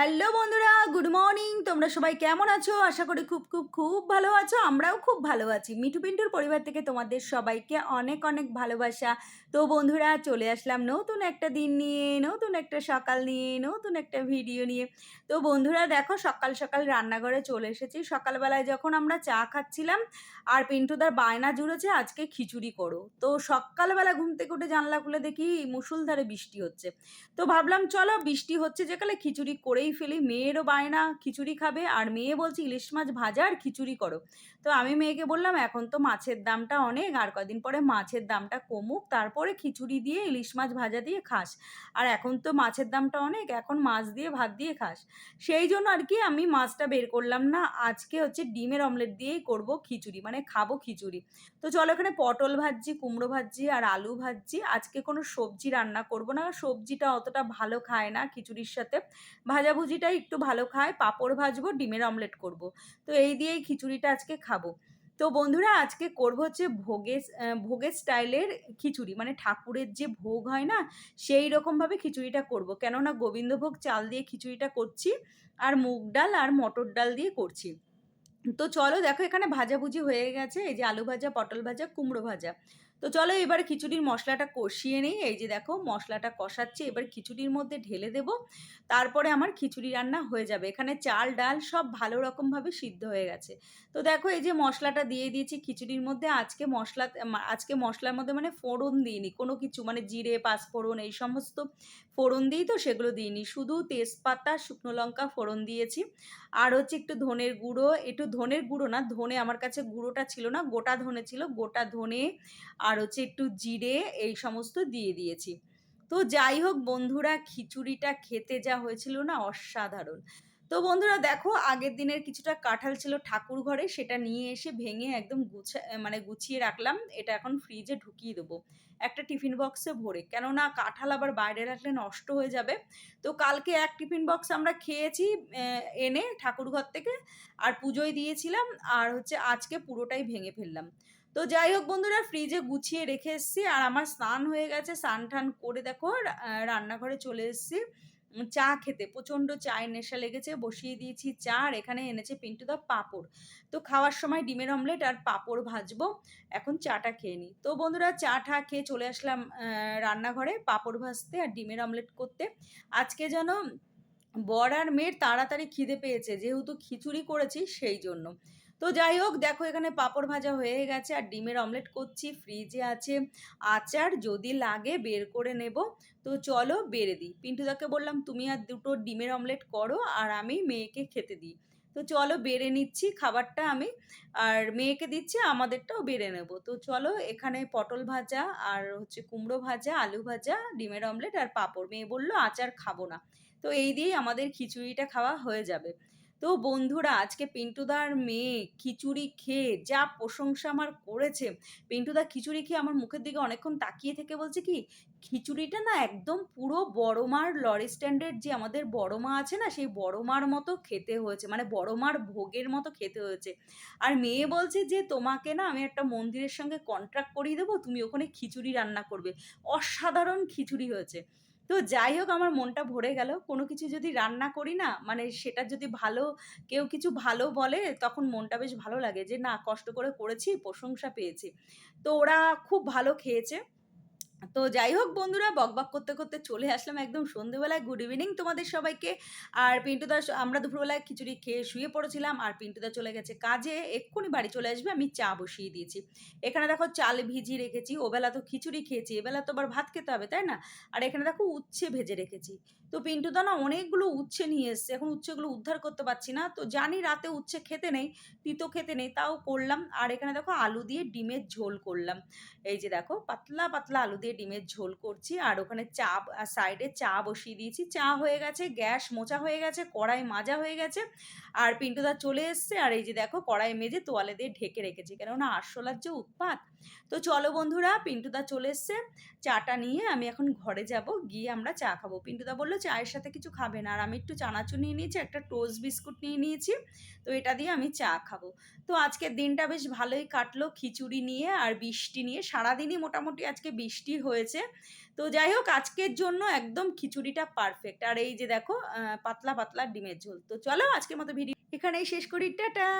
Hello বন্ধুরা, good morning. তোমরা সবাই কেমন আছো? আশা করি খুব খুব খুব ভালো আছো। আমরাও খুব ভালো আছি। মিঠু পিন্টুর পরিবার থেকে তোমাদের সবাইকে অনেক অনেক ভালোবাসা। তো বন্ধুরা, চলে আসলাম নতুন একটা দিন নিয়ে, নতুন একটা সকাল নিয়ে, নতুন একটা ভিডিও নিয়ে। তো বন্ধুরা, দেখো সকাল সকাল রান্নাঘরে চলে এসেছি। সকালবেলায় যখন আমরা চা খাচ্ছিলাম আর পিন্টুদার বায়না জুড়েছে, আজকে খিচুড়ি করো। তো সকালবেলা ঘুম থেকে উঠে জানলা খুলে দেখি মুসুলধারে বৃষ্টি হচ্ছে। তো ভাবলাম, চলো বৃষ্টি হচ্ছে যেকালে খিচুড়ি করেই ফেলি মেয়েরও বায়না, খিচুড়ি খাবে, আর মেয়ে বলছে, ইলিশ মাছ ভাজা আর খিচুড়ি করো। তো আমি মেয়েকে বললাম, এখন তো মাছের দামটা অনেক, আর কদিন পরে মাছের দামটা কমুক, তারপরে খিচুড়ি দিয়ে ইলিশ মাছ ভাজা দিয়ে খাস। আর এখন তো মাছের দামটা অনেক, এখন মাছ দিয়ে ভাত দিয়ে খাস। সেই জন্য আর কি আমি মাছটা বের করলাম না, আজকে হচ্ছে ডিমের অমলেট দিয়েই করব খিচুড়ি মানে খাব খিচুড়ি। তো চলো এখানে পটল ভাজছি, কুমড়ো ভাজছি, আর আলু ভাজছি। আজকে কোনো সবজি রান্না করব না, সবজিটা অতটা ভালো খায় না খিচুড়ির সাথে। ভাজাভুজিটাই একটু ভালো খায় পাঁপড় ভাজবো ডিমের অমলেট করব। তো এই দিয়েই খিচুড়িটা আজকে খাব। তো বন্ধুরা আজকে করব হচ্ছে আহ, ভোগের স্টাইলের খিচুড়ি। মানে ঠাকুরের যে ভোগ হয় না সেই রকমভাবে খিচুড়িটা করব। কেননা গোবিন্দভোগ চাল দিয়ে খিচুড়িটা করছি আর মুগ ডাল আর মটর ডাল দিয়ে করছি। তো চলো দেখো এখানে ভাজাভুজি হয়ে গেছে। এই যে আলু ভাজা পটল ভাজা কুমড়ো ভাজা। তো চলো এবার খিচুড়ির মশলাটা কষিয়ে নিই। এই যে দেখো মশলাটা কষাচ্ছে, এবার খিচুড়ির মধ্যে ঢেলে দেব। তারপরে আমার খিচুড়ি রান্না হয়ে যাবে। এখানে চাল, ডাল সব ভালো রকমভাবে সিদ্ধ হয়ে গেছে। তো দেখো এই যে মশলাটা দিয়ে দিয়েছি খিচুড়ির মধ্যে। আজকে মশলা আজকে মশলার মধ্যে মানে ফোড়ন দিইনি। কোনো কিছু মানে জিরে, পাঁচফোড়ন এই সমস্ত ফোড়ন দিই তো সেগুলো দিইনি। শুধু তেজপাতা, শুকনো লঙ্কা ফোড়ন দিয়েছি। আর হচ্ছে একটু ধনের গুঁড়ো। একটু ধনের গুঁড়ো না, ধনে আমার কাছে গুঁড়োটা ছিল না, গোটা ধনে ছিল। গোটা ধনে আর হচ্ছে একটু জিরে এই সমস্ত দিয়ে দিয়েছি। তো যাই হোক বন্ধুরা, খিচুড়িটা খেতে যা হয়েছিল না অসাধারণ। তো বন্ধুরা দেখো, আগের দিনের কিছুটা কাঁঠাল ছিল ঠাকুর ঘরে, সেটা নিয়ে এসে ভেঙে একদম গুছা মানে গুছিয়ে রাখলাম। এটা এখন ফ্রিজে ঢুকিয়ে দেবো। একটা টিফিন বক্সে ভরে। কেননা কাঁঠাল আবার বাইরে রাখলে নষ্ট হয়ে যাবে। তো কালকে এক টিফিন বক্স আমরা খেয়েছি এনে ঠাকুর ঘর থেকে, আর পুজোয় দিয়েছিলাম, আর হচ্ছে আজকে পুরোটাই ভেঙে ফেললাম। তো যাই হোক বন্ধুরা ফ্রিজে গুছিয়ে রেখে এসেছি আর আমার স্নান হয়ে গেছে। স্নান টান করে দেখো রান্নাঘরে চলে এসেছি। চা খেতে, প্রচণ্ড চায়ের নেশা লেগেছে, বসিয়ে দিয়েছি চা আর এখানে এনেছে পিন্টুদা পাঁপড়। তো খাওয়ার সময় ডিমের অমলেট আর পাঁপড় ভাজবো, এখন চাটা খেয়ে নিই। তো বন্ধুরা চা টা খেয়ে চলে আসলাম রান্নাঘরে পাঁপড় ভাজতে আর ডিমের অমলেট করতে। আজকে যেন বর আর মেয়ের তাড়াতাড়ি খিদে পেয়েছে, যেহেতু খিচুড়ি করেছি সেই জন্য। তো যাই হোক, দেখো এখানে পাঁপড় ভাজা হয়ে গেছে আর ডিমের অমলেট করছি ফ্রিজে আছে আচার, যদি লাগে বের করে নেব। তো চলো বেড়ে দিই। পিন্টুদাকে বললাম, তুমি আর দুটো ডিমের অমলেট করো আর আমি মেয়েকে খেতে দিই। তো চলো বেড়ে নিচ্ছি খাবারটা আমি, আর মেয়েকে দিচ্ছি, আমাদেরটাও বেড়ে নেব। তো চলো এখানে পটল ভাজা আর হচ্ছে কুমড়ো ভাজা, আলু ভাজা, ডিমের অমলেট আর পাঁপড়। মেয়ে বলল, আচার খাব না। তো এই দিয়েই আমাদের খিচুড়িটা খাওয়া হয়ে যাবে। তো বন্ধুরা, আজকে পিন্টুদার মেয়ে খিচুড়ি খেয়ে যা প্রশংসা আমার করেছে। পিন্টুদা খিচুড়ি খেয়ে আমার মুখের দিকে অনেকক্ষণ তাকিয়ে থেকে বলছে কি, খিচুড়িটা না একদম পুরো বড় মার লরি স্ট্যান্ডের যে আমাদের বড় মা আছে না, সেই বড় মার মতো খেতে হয়েছে মানে বড় মার ভোগের মতো খেতে হয়েছে। আর মেয়ে বলছে যে, তোমাকে না আমি একটা মন্দিরের সঙ্গে কন্ট্রাক্ট করিয়ে দেবো, তুমি ওখানে খিচুড়ি রান্না করবে। অসাধারণ খিচুড়ি হয়েছে। তো যাই হোক আমার মনটা ভরে গেল। কোনো কিছু যদি রান্না করি না মানে সেটা যদি ভালো, কেউ কিছু ভালো বলে, তখন মনটা বেশ ভালো লাগে যে, না, কষ্ট করে করেছি, প্রশংসা পেয়েছি। তো ওরা খুব ভালো খেয়েছে। তো যাই হোক বন্ধুরা বকবক করতে করতে চলে আসলাম একদম সন্ধেবেলায়। গুড ইভিনিং তোমাদের সবাইকে। আর পিন্টু পিন্টুদা আমরা দুপুরবেলায় খিচুড়ি খেয়ে শুয়ে পড়েছিলাম আর পিন্টুদা চলে গেছে কাজে। এক্ষুনি বাড়ি চলে আসবে, আমি চা বসিয়ে দিয়েছি। এখানে দেখো চাল ভিজিয়ে রেখেছি, ওবেলা তো খিচুড়ি খেয়েছি, এবেলা তো আবার ভাত খেতে হবে, তাই না? আর এখানে দেখো উচ্ছে ভেজে রেখেছি। তো পিন্টুদা না অনেকগুলো উচ্ছে নিয়ে এসছে, এখন উচ্ছেগুলো উদ্ধার করতে পারছি না। তো জানি রাতে উচ্ছে খেতে নেই, তিতো খেতে নেই, তাও করলাম। আর এখানে দেখো আলু দিয়ে ডিমের ঝোল করলাম। এই যে দেখো, পাতলা পাতলা আলু দিয়ে ডিমের ঝোল করছি, আর ওখানে চা সাইডে চা বসিয়ে দিয়েছি। চা হয়ে গেছে, গ্যাস মোচা হয়ে গেছে, কড়াই মাজা হয়ে গেছে, আর পিন্টুদা চলে এসছে, আর এই যে দেখো কড়াই মেজে তোয়ালে দিয়ে ঢেকে রেখেছি। কেননা আরশোলার যে উৎপাত, তো চলো বন্ধুরা পিন্টুদা চলে এসছে, চাটা নিয়ে আমি এখন ঘরে যাব, গিয়ে আমরা চা খাব। পিন্টুদা বলল, চায়ের সাথে কিছু খাবে না। আর আমি একটু চানাচুর নিয়ে নিয়েছি, একটা টোস্ট বিস্কুট নিয়ে নিয়েছি, তো এটা দিয়ে আমি চা খাব। তো আজকের দিনটা বেশ ভালোই কাটলো, খিচুড়ি নিয়ে আর বৃষ্টি নিয়ে। সারাদিনই মোটামুটি আজকে বৃষ্টি হয়েছে। তো যাই হোক, আজকের জন্য একদম খিচুড়িটা পারফেক্ট আর এই যে দেখো পাতলা পাতলা ডিমের ঝোল। তো চলো আজকের মতো ভিডিও এখানেই শেষ করি। টাটা!